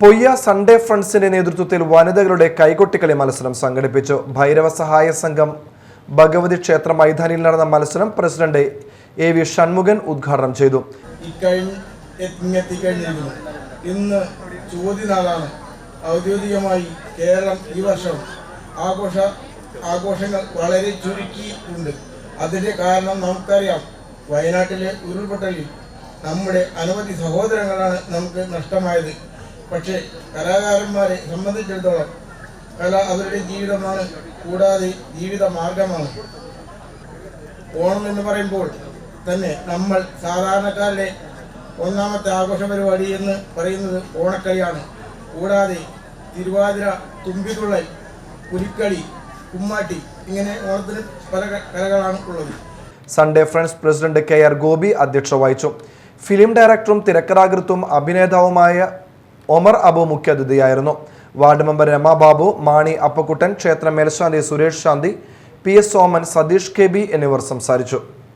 Poyya Sunday ഫ്രണ്ട്സിന്റെ നേതൃത്വത്തിൽ വനിതകളുടെ കൈകൊട്ടിക്കളി മത്സരം സംഘടിപ്പിച്ചു. ഭൈരവ സഹായ സംഘം ഭഗവതി ക്ഷേത്ര മൈതാനിയിൽ നടന്ന മത്സരം പ്രസിഡന്റ് എ വി ഷൺമുഖൻ ഉദ്ഘാടനം ചെയ്തു. ഇന്ന് ചോദ്യനാളാണ്. ഔദ്യോഗികമായി കേരളം ഈ വർഷം ആഘോഷ ആഘോഷങ്ങൾ വളരെ ചുരുക്കിയിട്ടുണ്ട്. അതിന്റെ കാരണം നമുക്കറിയാം. വയനാട്ടിലെ ഉരുൾപൊട്ടലിൽ നമ്മുടെ അനവധി സഹോദരങ്ങളാണ് നമുക്ക് നഷ്ടമായത്. പക്ഷേ കലാകാരന്മാരെ സംബന്ധിച്ചിടത്തോളം കല അവരുടെ ജീവിതമാണ് കൂടാതെ ജീവിത മാർഗമാണ് ഓണം എന്ന് പറയുമ്പോൾ തന്നെ നമ്മൾ സാധാരണക്കാരുടെ ഒന്നാമത്തെ ആഘോഷ പരിപാടി എന്ന് പറയുന്നത് ഓണക്കളിയാണ്. കൂടാതെ തിരുവാതിര തുമ്പിതുള്ളൽ പുലിക്കളി കുമ്മാട്ടി ഇങ്ങനെ ഓണത്തിന് പല കലകളാണ് ഉള്ളത്. Sunday friends president K R Gopi അധ്യക്ഷ വഹിച്ചു. ഫിലിം ഡയറക്ടറും തിരക്കഥാകൃത്തും അഭിനേതാവുമായ ഒമർ അബു മുഖ്യാതിഥിയായിരുന്നു. വാർഡ് മെമ്പർ രമാബാബു മാണി അപ്പക്കുട്ടൻ ക്ഷേത്ര മേൽശാന്തി Suresh Santhi P S Soman Satheesh K B എന്നിവർ സംസാരിച്ചു.